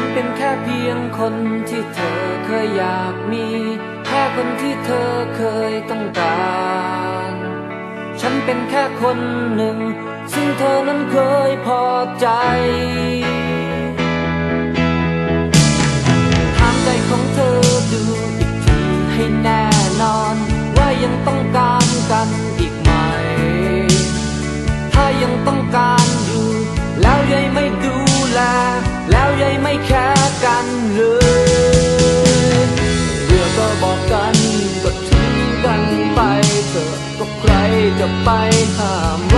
ันเป็นแค่เพียงคนที่เธอเคยอยากมี แค่คนที่เธอเคยต้องการ ฉันเป็นแค่คนหนึ่ง ซึ่งเธอนั้นเคยพอใจถามใจของเธอดูอีกทีให้แน่นอน ว่ายังต้องการกันอีก บอกกันก็ทิ้งกันไปเธอก็ใครจะไปห้าม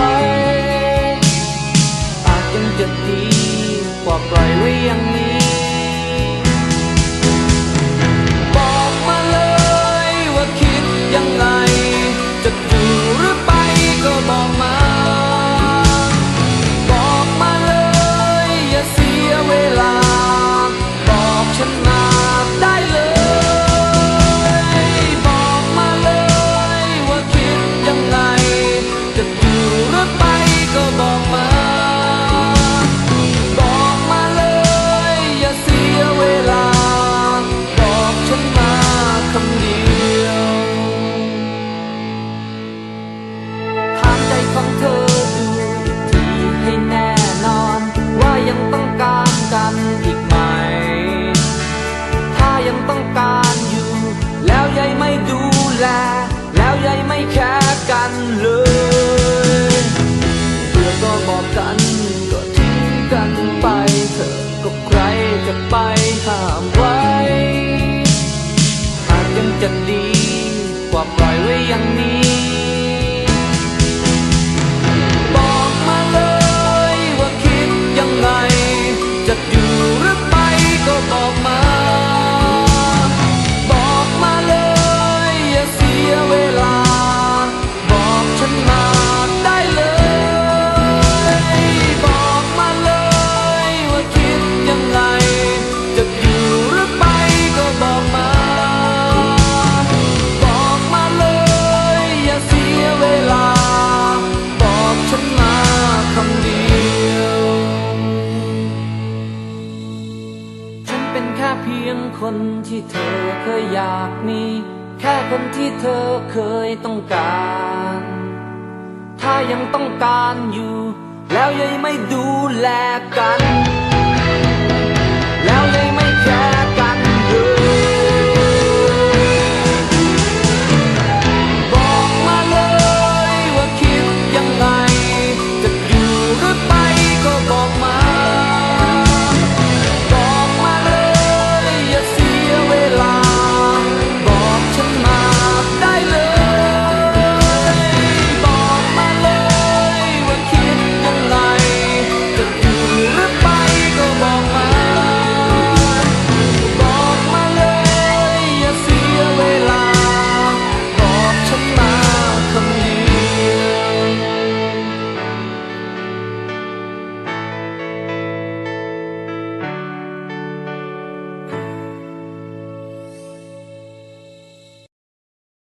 ciudad. ็นแค่เพียงคนที่เธอเคยอยากมี แค่คนที่เธอเคยต้องการ ถ้ายังต้องการอยู่ แล้วยังไม่ดูแลกัน